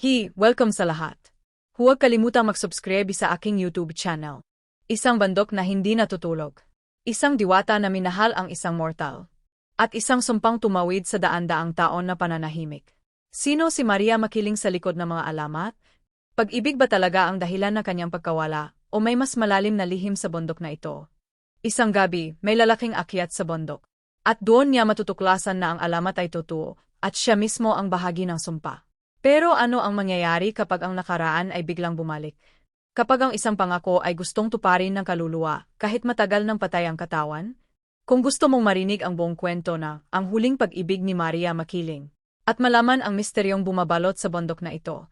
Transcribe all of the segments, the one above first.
Hi, welcome sa lahat. Huwag kalimutang mag-subscribe sa aking YouTube channel. Isang bandok na hindi natutulog. Isang diwata na minahal ang isang mortal. At isang sumpang tumawid sa daan-daang taon na pananahimik. Sino si Maria makiling sa likod ng mga alamat? Pag-ibig ba talaga ang dahilan ng kanyang pagkawala, o may mas malalim na lihim sa bundok na ito? Isang gabi, may lalaking akyat sa bundok. At doon niya matutuklasan na ang alamat ay totoo, at siya mismo ang bahagi ng sumpa. Pero ano ang mangyayari kapag ang nakaraan ay biglang bumalik? Kapag ang isang pangako ay gustong tuparin ng kaluluwa, kahit matagal ng patay ang katawan? Kung gusto mong marinig ang buong kwento na, ang huling pag-ibig ni Maria Makiling, at malaman ang misteryong bumabalot sa bundok na ito,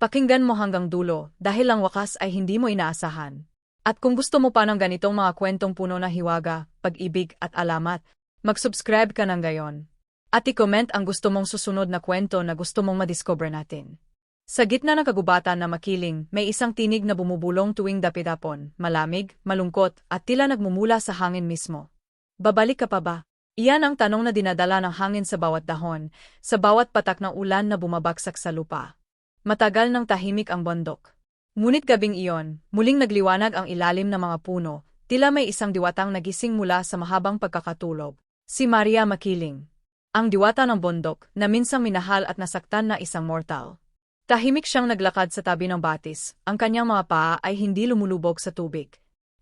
pakinggan mo hanggang dulo dahil ang wakas ay hindi mo inaasahan. At kung gusto mo pa ng ganitong mga kwentong puno na hiwaga, pag-ibig at alamat, mag-subscribe ka ng gayon. At i-comment ang gusto mong susunod na kwento na gusto mong madiscover natin. Sa gitna ng kagubatan na makiling, may isang tinig na bumubulong tuwing dapitapon, malamig, malungkot, at tila nagmumula sa hangin mismo. Babalik ka pa ba? Iyan ang tanong na dinadala ng hangin sa bawat dahon, sa bawat patak ng ulan na bumabagsak sa lupa. Matagal nang tahimik ang bundok. Ngunit gabing iyon, muling nagliwanag ang ilalim ng mga puno, tila may isang diwatang nagising mula sa mahabang pagkakatulog. Si Maria Makiling. Ang diwata ng bundok, na minsang minahal at nasaktan na isang mortal. Tahimik siyang naglakad sa tabi ng batis, ang kanyang mga paa ay hindi lumulubog sa tubig.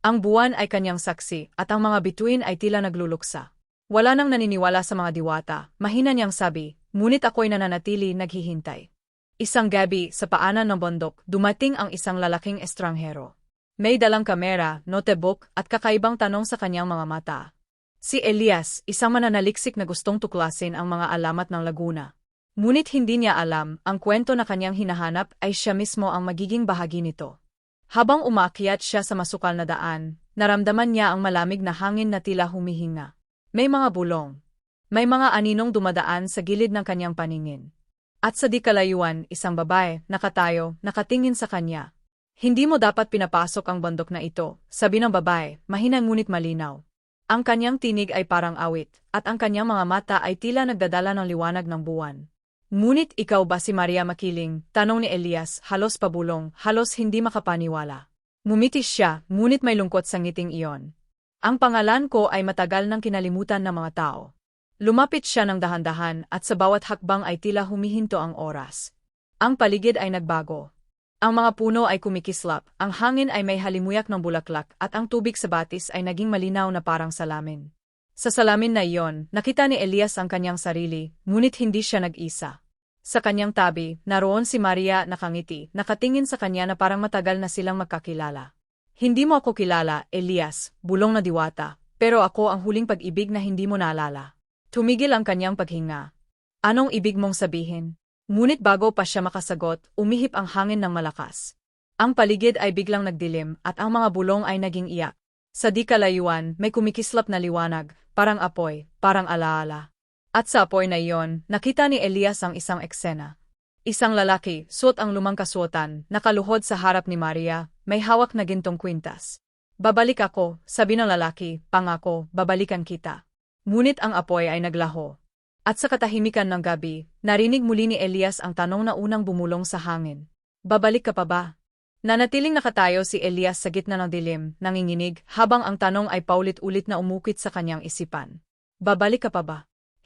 Ang buwan ay kanyang saksi, at ang mga bituin ay tila nagluluksa. Wala nang naniniwala sa mga diwata, mahina niyang sabi, ngunit ako'y nananatili naghihintay. Isang gabi, sa paanan ng bundok, dumating ang isang lalaking estranghero. May dalang kamera, notebook, at kakaibang tanong sa kanyang mga mata. Si Elias, isang mananaliksik na gustong tuklasin ang mga alamat ng Laguna. Ngunit hindi niya alam, ang kwento na kanyang hinahanap ay siya mismo ang magiging bahagi nito. Habang umakyat siya sa masukal na daan, naramdaman niya ang malamig na hangin na tila humihinga. May mga bulong. May mga aninong dumadaan sa gilid ng kanyang paningin. At sa di kalayuan, isang babae, nakatayo, nakatingin sa kanya. Hindi mo dapat pinapasok ang bandok na ito, sabi ng babae, mahina ngunit malinaw. Ang kanyang tinig ay parang awit, at ang kanyang mga mata ay tila nagdadala ng liwanag ng buwan. Ngunit ikaw ba si Maria Makiling? Tanong ni Elias, halos pabulong, halos hindi makapaniwala. Mumitis siya, ngunit may lungkot sa ngiting iyon. Ang pangalan ko ay matagal nang kinalimutan ng mga tao. Lumapit siya ng dahan-dahan at sa bawat hakbang ay tila humihinto ang oras. Ang paligid ay nagbago. Ang mga puno ay kumikislap, ang hangin ay may halimuyak ng bulaklak at ang tubig sa batis ay naging malinaw na parang salamin. Sa salamin na iyon, nakita ni Elias ang kanyang sarili, ngunit hindi siya nag-isa. Sa kanyang tabi, naroon si Maria nakangiti, nakatingin sa kanya na parang matagal na silang magkakilala. Hindi mo ako kilala, Elias, bulong na diwata, pero ako ang huling pag-ibig na hindi mo naalala. Tumigil ang kanyang paghinga. Anong ibig mong sabihin? Ngunit bago pa siya makasagot, umihip ang hangin ng malakas. Ang paligid ay biglang nagdilim at ang mga bulong ay naging iyak. Sa di kalayuan, may kumikislap na liwanag, parang apoy, parang alaala. At sa apoy na iyon, nakita ni Elias ang isang eksena. Isang lalaki, suot ang lumang kasuotan, nakaluhod sa harap ni Maria, may hawak na gintong kwintas. Babalik ako, sabi ng lalaki, pangako, babalikan kita. Ngunit ang apoy ay naglaho. At sa katahimikan ng gabi, narinig muli ni Elias ang tanong na unang bumulong sa hangin. Babalik ka pa ba? Nanatiling nakatayo si Elias sa gitna ng dilim, nanginginig, habang ang tanong ay paulit-ulit na umukit sa kanyang isipan. Babalik ka pa ba?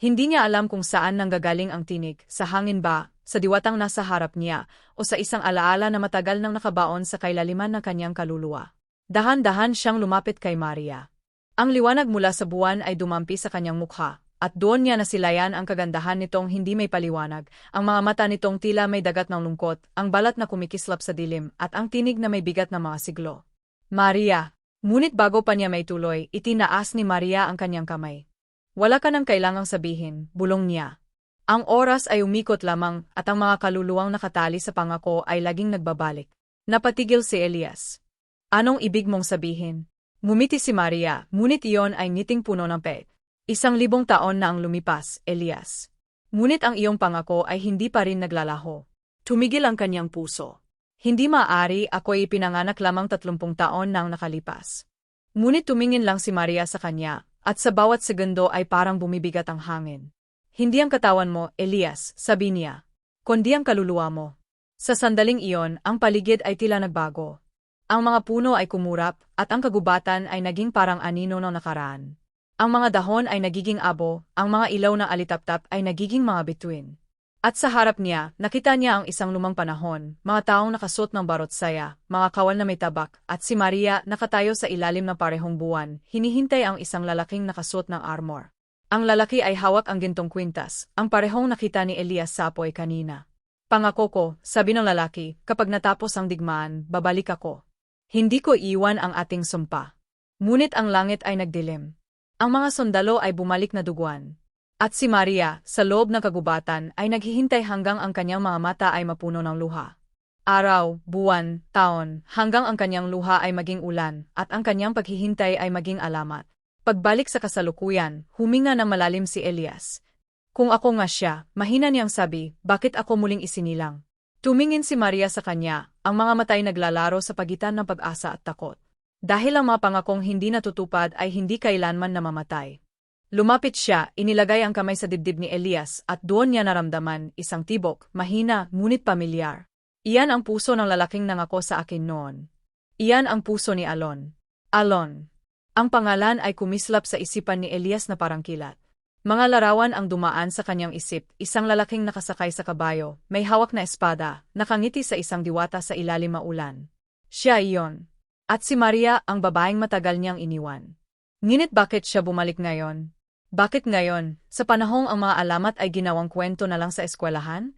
Hindi niya alam kung saan nanggagaling ang tinig, sa hangin ba, sa diwatang nasa harap niya, o sa isang alaala na matagal nang nakabaon sa kailaliman ng kanyang kaluluwa. Dahan-dahan siyang lumapit kay Maria. Ang liwanag mula sa buwan ay dumampi sa kanyang mukha, at doon niya nasilayan ang kagandahan nitong hindi may paliwanag, ang mga mata nitong tila may dagat ng lungkot, ang balat na kumikislap sa dilim, at ang tinig na may bigat na mga siglo. Maria! Ngunit bago pa niya may tuloy, itinaas ni Maria ang kanyang kamay. Wala ka nang kailangang sabihin, bulong niya. Ang oras ay umikot lamang at ang mga kaluluwang nakatali sa pangako ay laging nagbabalik. Napatigil si Elias. Anong ibig mong sabihin? Ngumiti si Maria, ngunit iyon ay ngiting puno ng pet. Isang libong taon na ang lumipas, Elias. Ngunit ang iyong pangako ay hindi pa rin naglalaho. Tumigil ang kanyang puso. Hindi maaari ako'y ipinanganak lamang tatlumpung taon nang nakalipas. Ngunit tumingin lang si Maria sa kanya, at sa bawat segundo ay parang bumibigat ang hangin. Hindi ang katawan mo, Elias, sabi niya. Kundi ang kaluluwa mo. Sa sandaling iyon, ang paligid ay tila nagbago. Ang mga puno ay kumurap, at ang kagubatan ay naging parang anino ng nakaraan. Ang mga dahon ay nagiging abo, ang mga ilaw na alitaptap ay nagiging mga bituin. At sa harap niya, nakita niya ang isang lumang panahon, mga taong nakasuot ng barot saya, mga kawal na may tabak, at si Maria nakatayo sa ilalim ng parehong buwan, hinihintay ang isang lalaking nakasuot ng armor. Ang lalaki ay hawak ang gintong kwintas, ang parehong nakita ni Elias Sapoy kanina. Pangako ko, sabi ng lalaki, kapag natapos ang digmaan, babalik ako. Hindi ko iwan ang ating sumpa. Ngunit ang langit ay nagdilim. Ang mga sundalo ay bumalik na duguan. At si Maria, sa loob ng kagubatan, ay naghihintay hanggang ang kanyang mga mata ay mapuno ng luha. Araw, buwan, taon, hanggang ang kanyang luha ay maging ulan, at ang kanyang paghihintay ay maging alamat. Pagbalik sa kasalukuyan, huminga ng malalim si Elias. Kung ako nga siya, mahina niyang sabi, bakit ako muling isinilang? Tumingin si Maria sa kanya, ang mga matay naglalaro sa pagitan ng pag-asa at takot. Dahil ang mga pangakong hindi natutupad ay hindi kailanman namamatay. Lumapit siya, inilagay ang kamay sa dibdib ni Elias at doon niya naramdaman isang tibok, mahina, ngunit pamilyar. Iyan ang puso ng lalaking nangako sa akin noon. Iyan ang puso ni Alon. Alon. Ang pangalan ay kumislap sa isipan ni Elias na parang kilat. Mga larawan ang dumaan sa kanyang isip, isang lalaking nakasakay sa kabayo, may hawak na espada, nakangiti sa isang diwata sa ilalim maulan. Siya iyon. At si Maria ang babaeng matagal niyang iniwan. Ngunit bakit siya bumalik ngayon? Bakit ngayon, sa panahong ang mga alamat ay ginawang kwento na lang sa eskwelahan?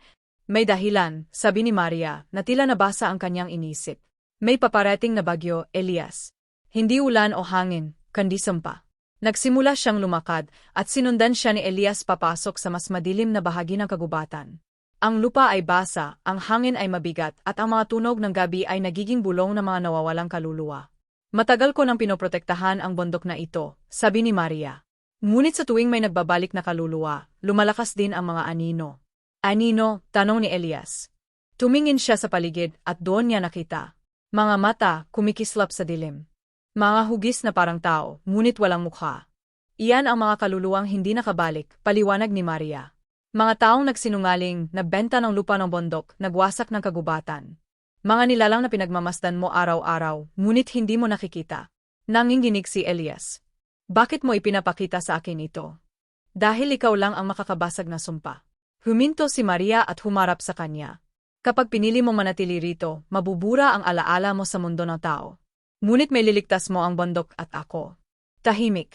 May dahilan, sabi ni Maria, na tila nabasa ang kanyang inisip. May paparating na bagyo, Elias. Hindi ulan o hangin, kundi sumpa. Nagsimula siyang lumakad, at sinundan siya ni Elias papasok sa mas madilim na bahagi ng kagubatan. Ang lupa ay basa, ang hangin ay mabigat, at ang mga tunog ng gabi ay nagiging bulong ng mga nawawalang kaluluwa. Matagal ko nang pinoprotektahan ang bundok na ito, sabi ni Maria. Ngunit sa tuwing may nagbabalik na kaluluwa, lumalakas din ang mga anino. Anino, tanong ni Elias. Tumingin siya sa paligid at doon niya nakita. Mga mata, kumikislap sa dilim. Mga hugis na parang tao, ngunit walang mukha. Iyan ang mga kaluluwang hindi nakabalik, paliwanag ni Maria. Mga taong nagsinungaling, nagbenta ng lupa ng bondok, nagwasak ng kagubatan. Mga nilalang na pinagmamasdan mo araw-araw, ngunit hindi mo nakikita. Nanginginig si Elias. Bakit mo ipinapakita sa akin ito? Dahil ikaw lang ang makakabasag na sumpa. Huminto si Maria at humarap sa kanya. Kapag pinili mo manatili rito, mabubura ang alaala mo sa mundo ng tao. Ngunit may liligtas mo ang bundok at ako. Tahimik.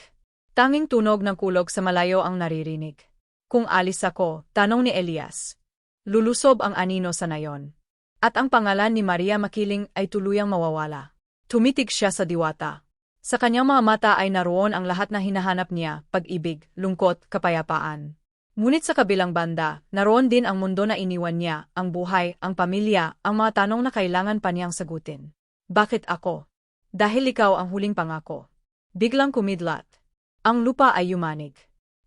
Tanging tunog ng kulog sa malayo ang naririnig. Kung alis ako, tanong ni Elias. Lulusob ang anino sa nayon. At ang pangalan ni Maria Makiling ay tuluyang mawawala. Tumitig siya sa diwata. Sa kanyang mga mata ay naroon ang lahat na hinahanap niya, pag-ibig, lungkot, kapayapaan. Ngunit sa kabilang banda, naroon din ang mundo na iniwan niya, ang buhay, ang pamilya, ang mga tanong na kailangan pa niyang sagutin. Bakit ako? Dahil ikaw ang huling pangako. Biglang kumidlat. Ang lupa ay yumanig.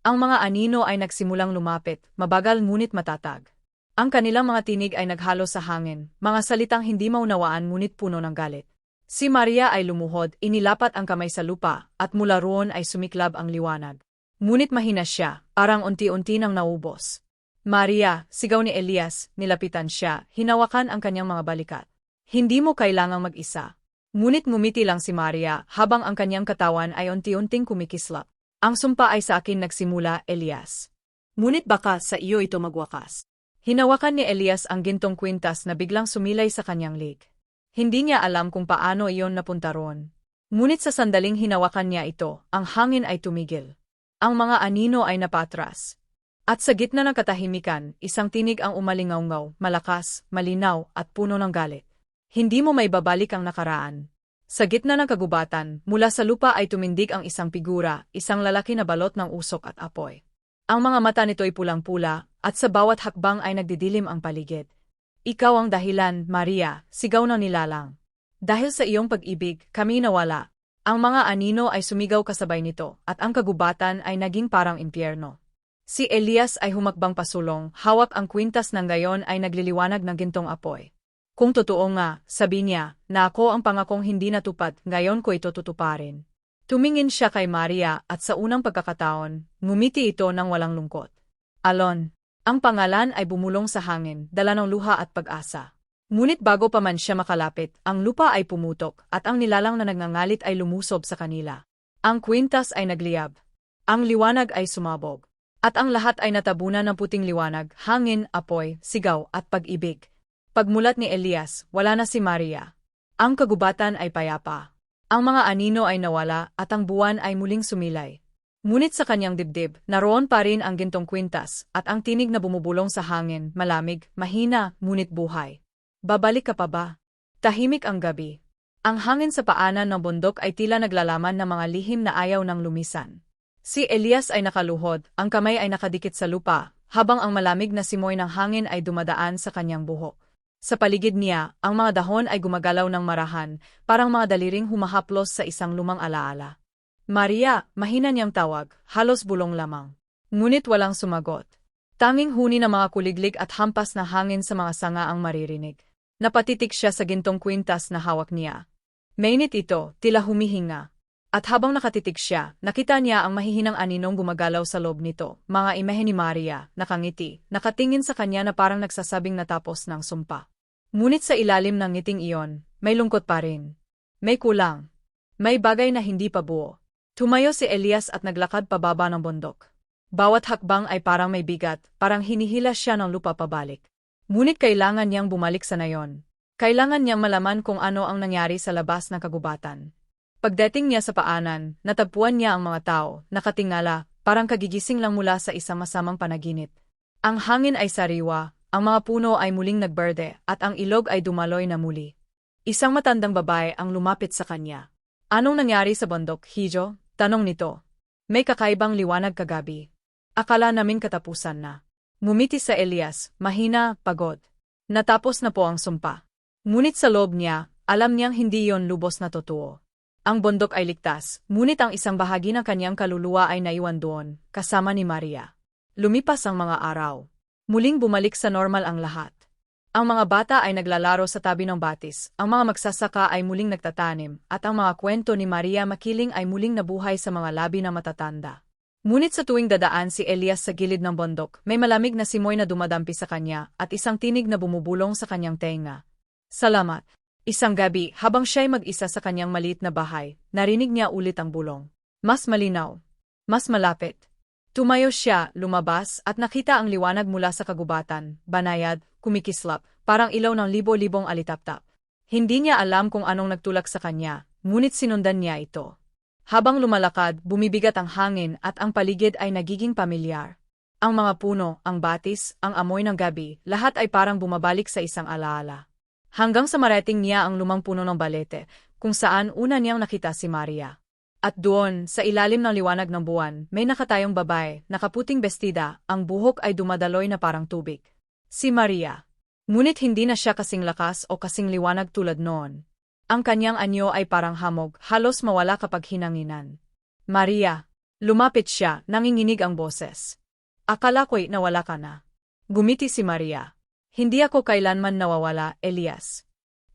Ang mga anino ay nagsimulang lumapit, mabagal ngunit matatag. Ang kanilang mga tinig ay naghalo sa hangin, mga salitang hindi maunawaan ngunit puno ng galit. Si Maria ay lumuhod, inilapat ang kamay sa lupa, at mula roon ay sumiklab ang liwanag. Ngunit mahina siya, arang unti-unti nang naubos. Maria, sigaw ni Elias, nilapitan siya, hinawakan ang kanyang mga balikat. Hindi mo kailangang mag-isa. Ngunit ngumiti lang si Maria habang ang kanyang katawan ay unti-unting kumikislap. Ang sumpa ay sa akin nagsimula, Elias. Ngunit baka sa iyo ito magwakas. Hinawakan ni Elias ang gintong kwintas na biglang sumilay sa kanyang lig. Hindi niya alam kung paano iyon napunta roon. Ngunit sa sandaling hinawakan niya ito, ang hangin ay tumigil. Ang mga anino ay napatras. At sa gitna ng katahimikan, isang tinig ang umalingaw malakas, malinaw, at puno ng galit. Hindi mo may babalik ang nakaraan. Sa gitna ng kagubatan, mula sa lupa ay tumindig ang isang figura, isang lalaki na balot ng usok at apoy. Ang mga mata nito'y pulang-pula, at sa bawat hakbang ay nagdidilim ang paligid. Ikaw ang dahilan, Maria, sigaw ng nilalang. Dahil sa iyong pag-ibig, kami nawala. Ang mga anino ay sumigaw kasabay nito, at ang kagubatan ay naging parang impyerno. Si Elias ay humakbang pasulong, hawak ang kwintas ng gayon ay nagliliwanag ng gintong apoy. Kung totoo nga, sabi niya, na ako ang pangakong hindi natupad, ngayon ko ito tutuparin. Tumingin siya kay Maria at sa unang pagkakataon, ngumiti ito ng walang lungkot. Alon, ang pangalan ay bumulong sa hangin, dala ng luha at pag-asa. Ngunit bago pa man siya makalapit, ang lupa ay pumutok at ang nilalang na nagngangalit ay lumusob sa kanila. Ang kwintas ay nagliyab. Ang liwanag ay sumabog. At ang lahat ay natabunan ng puting liwanag, hangin, apoy, sigaw at pag-ibig. Pagmulat ni Elias, wala na si Maria. Ang kagubatan ay payapa. Ang mga anino ay nawala at ang buwan ay muling sumilay. Ngunit sa kanyang dibdib, naroon pa rin ang gintong kwintas at ang tinig na bumubulong sa hangin, malamig, mahina, ngunit buhay. Babalik ka pa ba? Tahimik ang gabi. Ang hangin sa paanan ng bundok ay tila naglalaman ng mga lihim na ayaw ng lumisan. Si Elias ay nakaluhod, ang kamay ay nakadikit sa lupa, habang ang malamig na simoy ng hangin ay dumadaan sa kanyang buhok. Sa paligid niya, ang mga dahon ay gumagalaw ng marahan, parang mga daliring humahaplos sa isang lumang alaala. Maria, mahina niyang tawag, halos bulong lamang. Ngunit walang sumagot. Tanging huni ng mga kuliglig at hampas na hangin sa mga sanga ang maririnig. Napatitik siya sa gintong kwintas na hawak niya. Mainit ito, tila humihinga. At habang nakatitik siya, nakita niya ang mahihinang aninong gumagalaw sa loob nito, mga imahe ni Maria, nakangiti, nakatingin sa kanya na parang nagsasabing natapos ng sumpa. Ngunit sa ilalim ng ngiting iyon, may lungkot pa rin. May kulang. May bagay na hindi pa buo. Tumayo si Elias at naglakad pababa ng bundok. Bawat hakbang ay parang may bigat, parang hinihila siya ng lupa pabalik. Ngunit kailangan niyang bumalik sa nayon. Kailangan niyang malaman kung ano ang nangyari sa labas ng kagubatan. Pagdating niya sa paanan, natagpuan niya ang mga tao, nakatingala, parang kagigising lang mula sa isang masamang panaginip. Ang hangin ay sariwa, ang mga puno ay muling nagberde, at ang ilog ay dumaloy na muli. Isang matandang babae ang lumapit sa kanya. Anong nangyari sa bundok, Hijo? Tanong nito. May kakaibang liwanag kagabi. Akala namin katapusan na. Ngumiti sa Elias, mahina, pagod. Natapos na po ang sumpa. Ngunit sa loob niya, alam niyang hindi yon lubos na totoo. Ang bundok ay ligtas, ngunit ang isang bahagi ng kanyang kaluluwa ay naiwan doon, kasama ni Maria. Lumipas ang mga araw. Muling bumalik sa normal ang lahat. Ang mga bata ay naglalaro sa tabi ng batis, ang mga magsasaka ay muling nagtatanim, at ang mga kwento ni Maria Makiling ay muling nabuhay sa mga labi na matatanda. Ngunit sa tuwing dadaan si Elias sa gilid ng bundok, may malamig na simoy na dumadampi sa kanya at isang tinig na bumubulong sa kanyang tenga. Salamat. Isang gabi, habang siya'y mag-isa sa kanyang maliit na bahay, narinig niya ulit ang bulong. Mas malinaw. Mas malapit. Tumayo siya, lumabas, at nakita ang liwanag mula sa kagubatan, banayad, kumikislap, parang ilaw ng libo-libong alitaptap. Hindi niya alam kung anong nagtulak sa kanya, ngunit sinundan niya ito. Habang lumalakad, bumibigat ang hangin at ang paligid ay nagiging pamilyar. Ang mga puno, ang batis, ang amoy ng gabi, lahat ay parang bumabalik sa isang alaala. Hanggang sa marating niya ang lumang puno ng balete, kung saan una niyang nakita si Maria. At doon, sa ilalim ng liwanag ng buwan, may nakatayong babae, nakaputing bestida, ang buhok ay dumadaloy na parang tubig. Si Maria. Ngunit hindi na siya kasing lakas o kasing liwanag tulad noon. Ang kanyang anyo ay parang hamog, halos mawala kapag hinanginan. Maria. Lumapit siya, nanginginig ang boses. Akala ko'y nawala ka na. Gumiti si Maria. Hindi ako kailanman nawawala, Elias.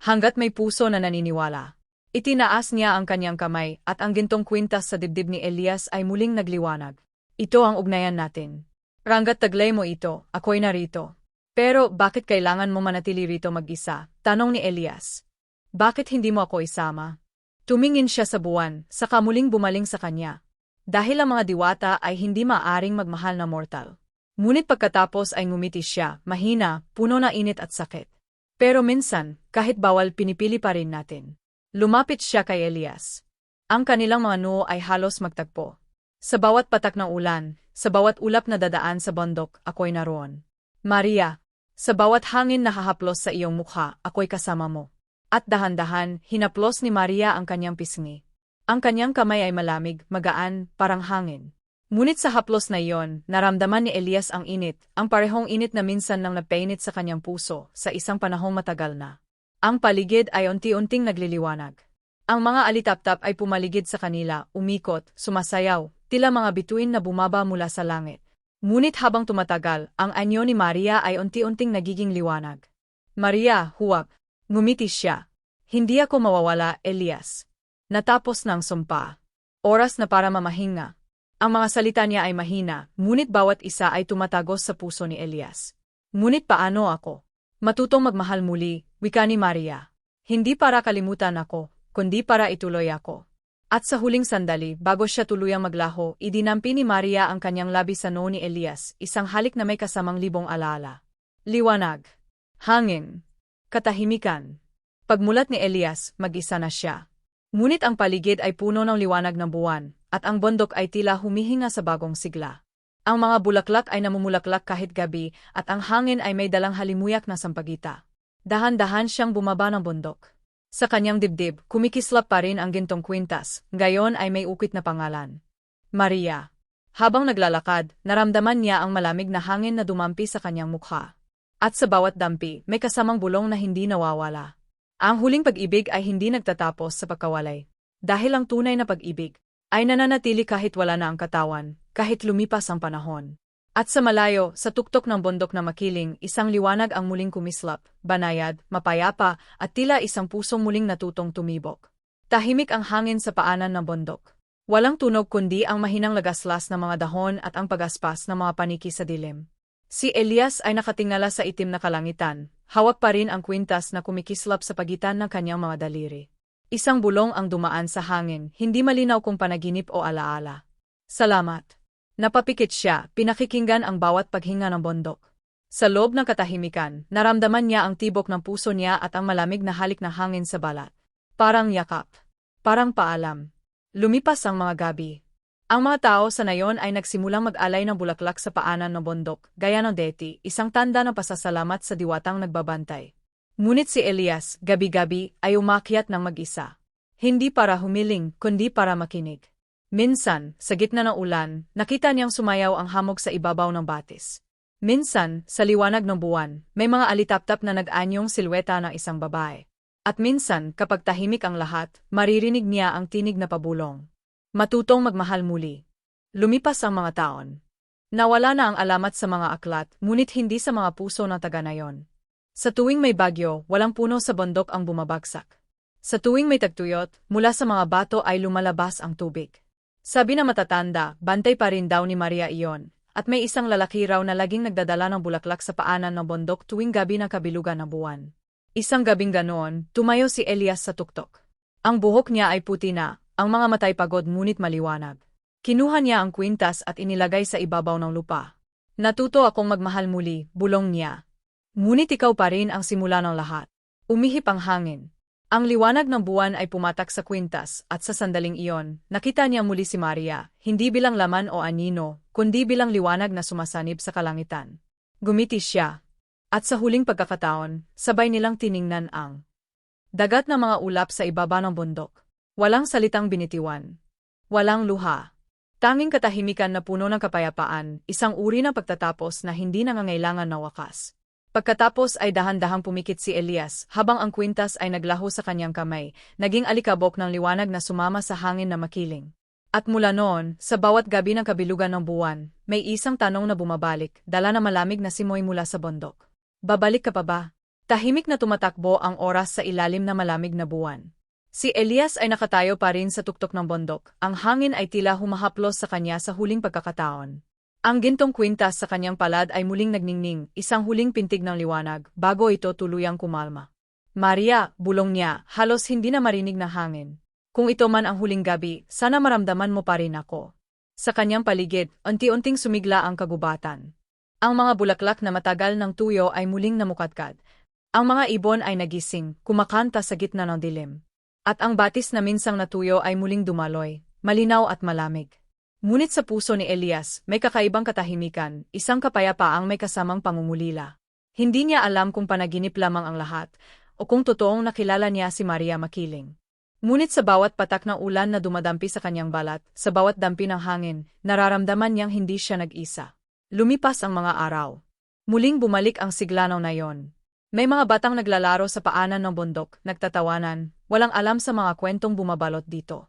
Hanggat may puso na naniniwala. Itinaas niya ang kanyang kamay at ang gintong kwintas sa dibdib ni Elias ay muling nagliwanag. Ito ang ugnayan natin. Ranggat taglay mo ito, ako'y narito. Pero bakit kailangan mo manatili rito mag-isa? Tanong ni Elias. Bakit hindi mo ako isama? Tumingin siya sa buwan, saka muling bumaling sa kanya. Dahil ang mga diwata ay hindi maaring magmahal na mortal. Ngunit pagkatapos ay ngumiti siya, mahina, puno na init at sakit. Pero minsan, kahit bawal pinipili pa rin natin. Lumapit siya kay Elias. Ang kanilang mga noo ay halos magtagpo. Sa bawat patak ng ulan, sa bawat ulap na dadaan sa bundok, ako'y naroon. Maria, sa bawat hangin na hahaplos sa iyong mukha, ako'y kasama mo. At dahan-dahan, hinaplos ni Maria ang kanyang pisngi. Ang kanyang kamay ay malamig, magaan, parang hangin. Ngunit sa haplos na iyon, naramdaman ni Elias ang init, ang parehong init na minsan nang napainit sa kanyang puso, sa isang panahong matagal na. Ang paligid ay unti-unting nagliliwanag. Ang mga alitaptap ay pumaligid sa kanila, umikot, sumasayaw, tila mga bituin na bumaba mula sa langit. Ngunit habang tumatagal, ang anyo ni Maria ay unti-unting nagiging liwanag. Maria, huwag. Ngumiti siya. Hindi ako mawawala, Elias. Natapos ng sumpa. Oras na para mamahinga. Ang mga salita niya ay mahina, ngunit bawat isa ay tumatagos sa puso ni Elias. Ngunit paano ako? Matutong magmahal muli, wika ni Maria. Hindi para kalimutan ako, kundi para ituloy ako. At sa huling sandali, bago siya tuluyang maglaho, idinampi ni Maria ang kanyang labi sa noo ni Elias, isang halik na may kasamang libong alaala. Liwanag. Hangin. Katahimikan. Pagmulat ni Elias, mag-isa na siya. Ngunit ang paligid ay puno ng liwanag ng buwan, at ang bundok ay tila humihinga sa bagong sigla. Ang mga bulaklak ay namumulaklak kahit gabi, at ang hangin ay may dalang halimuyak na sampagita. Dahan-dahan siyang bumaba ng bundok. Sa kanyang dibdib, kumikislap pa rin ang gintong kwintas, gayon ay may ukit na pangalan. Maria. Habang naglalakad, naramdaman niya ang malamig na hangin na dumampi sa kanyang mukha. At sa bawat dampi, may kasamang bulong na hindi nawawala. Ang huling pag-ibig ay hindi nagtatapos sa pagkawalay. Dahil ang tunay na pag-ibig ay nananatili kahit wala na ang katawan, kahit lumipas ang panahon. At sa malayo, sa tuktok ng bundok na makiling, isang liwanag ang muling kumislap, banayad, mapayapa, at tila isang pusong muling natutong tumibok. Tahimik ang hangin sa paanan ng bundok. Walang tunog kundi ang mahinang lagaslas ng mga dahon at ang pagaspas ng mga paniki sa dilim. Si Elias ay nakatingala sa itim na kalangitan, hawak pa rin ang kwintas na kumikislap sa pagitan ng kanyang mga daliri. Isang bulong ang dumaan sa hangin, hindi malinaw kung panaginip o alaala. Salamat. Napapikit siya, pinakikinggan ang bawat paghinga ng bundok. Sa loob ng katahimikan, naramdaman niya ang tibok ng puso niya at ang malamig na halik na hangin sa balat. Parang yakap. Parang paalam. Lumipas ang mga gabi. Ang mga tao sa nayon ay nagsimulang mag-alay ng bulaklak sa paanan ng bundok, gaya ng deti, isang tanda ng pasasalamat sa diwatang nagbabantay. Ngunit si Elias, gabi-gabi, ay umakyat ng mag-isa. Hindi para humiling, kundi para makinig. Minsan, sa gitna ng ulan, nakita niyang sumayaw ang hamog sa ibabaw ng batis. Minsan, sa liwanag ng buwan, may mga alitaptap na nag-anyong silweta ng isang babae. At minsan, kapag tahimik ang lahat, maririnig niya ang tinig na pabulong. Matutong magmahal muli. Lumipas ang mga taon. Nawala na ang alamat sa mga aklat, ngunit hindi sa mga puso ng taga nayon. Sa tuwing may bagyo, walang puno sa bundok ang bumabagsak. Sa tuwing may tagtuyot, mula sa mga bato ay lumalabas ang tubig. Sabi na matatanda, bantay pa rin daw ni Maria iyon, at may isang lalaki raw na laging nagdadala ng bulaklak sa paanan ng bundok tuwing gabi ng kabilugan ng buwan. Isang gabing ganoon, tumayo si Elias sa tuktok. Ang buhok niya ay puti na, ang mga matay pagod ngunit maliwanag. Kinuha niya ang kwintas at inilagay sa ibabaw ng lupa. Natuto akong magmahal muli, bulong niya. Ngunit ikaw pa rin ang simula ng lahat. Umihip ang hangin, ang liwanag ng buwan ay pumatak sa kwintas at sa sandaling iyon, nakita niya muli si Maria, hindi bilang laman o anino, kundi bilang liwanag na sumasanib sa kalangitan. Gumiti siya. At sa huling pagkakataon, sabay nilang tiningnan ang dagat ng mga ulap sa ibaba ng bundok. Walang salitang binitiwan. Walang luha. Tanging katahimikan na puno ng kapayapaan, isang uri ng pagtatapos na hindi nangangailangan na wakas. Pagkatapos ay dahan-dahang pumikit si Elias, habang ang kwintas ay naglaho sa kanyang kamay, naging alikabok ng liwanag na sumama sa hangin na makiling. At mula noon, sa bawat gabi ng kabilugan ng buwan, may isang tanong na bumabalik, dala na malamig na simoy mula sa bundok. Babalik ka pa ba? Tahimik na tumatakbo ang oras sa ilalim na malamig na buwan. Si Elias ay nakatayo pa rin sa tuktok ng bundok, ang hangin ay tila humahaplos sa kanya sa huling pagkakataon. Ang gintong kwintas sa kanyang palad ay muling nagningning, isang huling pintig ng liwanag, bago ito tuluyang kumalma. Maria, bulong niya, halos hindi na marinig na hangin. Kung ito man ang huling gabi, sana maramdaman mo pa rin ako. Sa kanyang paligid, unti-unting sumigla ang kagubatan. Ang mga bulaklak na matagal ng tuyo ay muling namukadkad. Ang mga ibon ay nagising, kumakanta sa gitna ng dilim. At ang batis na minsang natuyo ay muling dumaloy, malinaw at malamig. Ngunit sa puso ni Elias, may kakaibang katahimikan, isang kapayapaang may kasamang pangungulila. Hindi niya alam kung panaginip lamang ang lahat, o kung totoong nakilala niya si Maria Makiling. Ngunit sa bawat patak ng ulan na dumadampi sa kanyang balat, sa bawat dampi ng hangin, nararamdaman niyang hindi siya nag-isa. Lumipas ang mga araw. Muling bumalik ang siglanaw na yon. May mga batang naglalaro sa paanan ng bundok, nagtatawanan, walang alam sa mga kwentong bumabalot dito.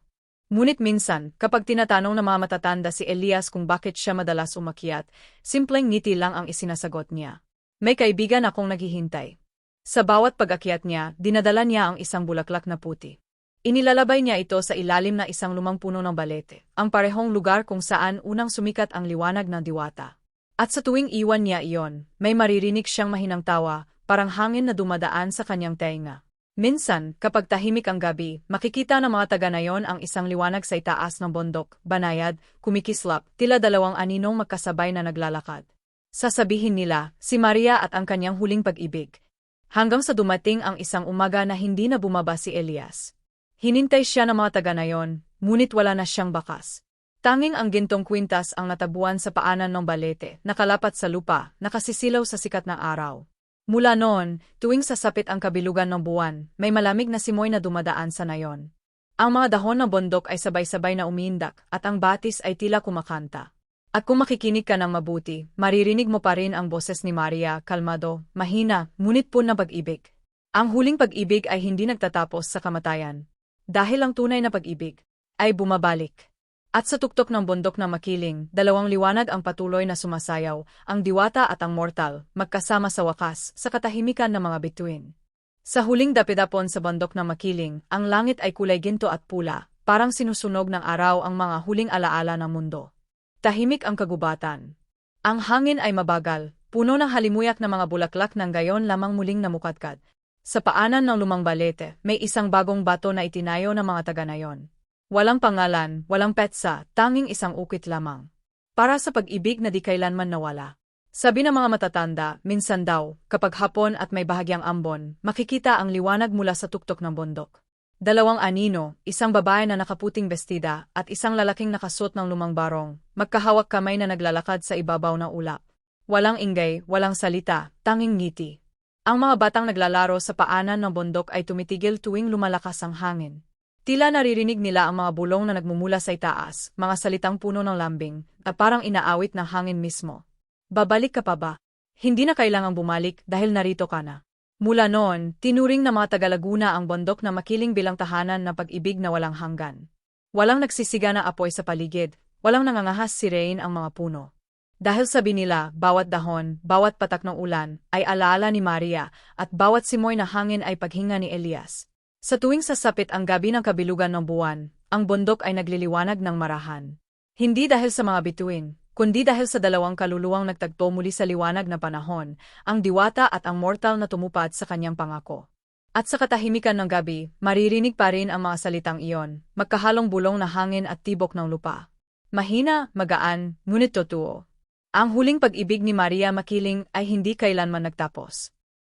Ngunit minsan, kapag tinatanong ng mga matatanda si Elias kung bakit siya madalas umakyat, simpleng ngiti lang ang isinasagot niya. May kaibigan akong naghihintay. Sa bawat pag-akyat niya, dinadala niya ang isang bulaklak na puti. Inilalabay niya ito sa ilalim na isang lumang puno ng balete, ang parehong lugar kung saan unang sumikat ang liwanag ng diwata. At sa tuwing iwan niya iyon, may maririnig siyang mahinang tawa, parang hangin na dumadaan sa kanyang tenga. Minsan, kapag tahimik ang gabi, makikita ng mga taga na yon ang isang liwanag sa itaas ng bundok, banayad, kumikislap, tila dalawang aninong magkasabay na naglalakad. Sasabihin nila, si Maria at ang kanyang huling pag-ibig. Hanggang sa dumating ang isang umaga na hindi na bumaba si Elias. Hinintay siya ng mga taga na yon, ngunit wala na siyang bakas. Tanging ang gintong kwintas ang natabuan sa paanan ng balete, nakalapat sa lupa, nakasisilaw sa sikat ng araw. Mula noon, tuwing sasapit ang kabilugan ng buwan, may malamig na simoy na dumadaan sa nayon. Ang mga dahon ng bundok ay sabay-sabay na umindak at ang batis ay tila kumakanta. At kung makikinig ka ng mabuti, maririnig mo pa rin ang boses ni Maria, kalmado, mahina, ngunit pun ng pag-ibig. Ang huling pag-ibig ay hindi nagtatapos sa kamatayan. Dahil ang tunay na pag-ibig ay bumabalik. At sa tuktok ng bundok na makiling, dalawang liwanag ang patuloy na sumasayaw, ang diwata at ang mortal, magkasama sa wakas, sa katahimikan ng mga bituin. Sa huling dapidapon sa bundok na makiling, ang langit ay kulay ginto at pula, parang sinusunog ng araw ang mga huling alaala ng mundo. Tahimik ang kagubatan. Ang hangin ay mabagal, puno ng halimuyak na mga bulaklak ng gayon lamang muling namukadkad. Sa paanan ng lumang balete, may isang bagong bato na itinayo ng mga taga nayon. Walang pangalan, walang petsa, tanging isang ukit lamang. Para sa pag-ibig na di kailanman nawala. Sabi ng mga matatanda, minsan daw, kapag hapon at may bahagyang ambon, makikita ang liwanag mula sa tuktok ng bundok. Dalawang anino, isang babae na nakaputing bestida, at isang lalaking nakasuot ng lumang barong, magkahawak kamay na naglalakad sa ibabaw ng ulap. Walang ingay, walang salita, tanging ngiti. Ang mga batang naglalaro sa paanan ng bundok ay tumitigil tuwing lumalakas ang hangin. Tila naririnig nila ang mga bulong na nagmumula sa itaas, mga salitang puno ng lambing, na parang inaawit ng hangin mismo. Babalik ka pa ba? Hindi na kailangang bumalik dahil narito ka na. Mula noon, tinuring ng mga taga-Laguna ang bundok na makiling bilang tahanan ng pag-ibig na walang hanggan. Walang nagsisiga na apoy sa paligid, walang nangangahas si Rain ang mga puno. Dahil sabi nila, bawat dahon, bawat patak ng ulan, ay alaala ni Maria, at bawat simoy na hangin ay paghinga ni Elias. Sa tuwing sasapit ang gabi ng kabilugan ng buwan, ang bundok ay nagliliwanag ng marahan. Hindi dahil sa mga bituin, kundi dahil sa dalawang kaluluwang nagtagpo muli sa liwanag na panahon, ang diwata at ang mortal na tumupad sa kanyang pangako. At sa katahimikan ng gabi, maririnig pa rin ang mga salitang iyon, magkahalong bulong na hangin at tibok ng lupa. Mahina, magaan, ngunit totoo. Ang huling pag-ibig ni Maria Makiling ay hindi kailanman nagtapos.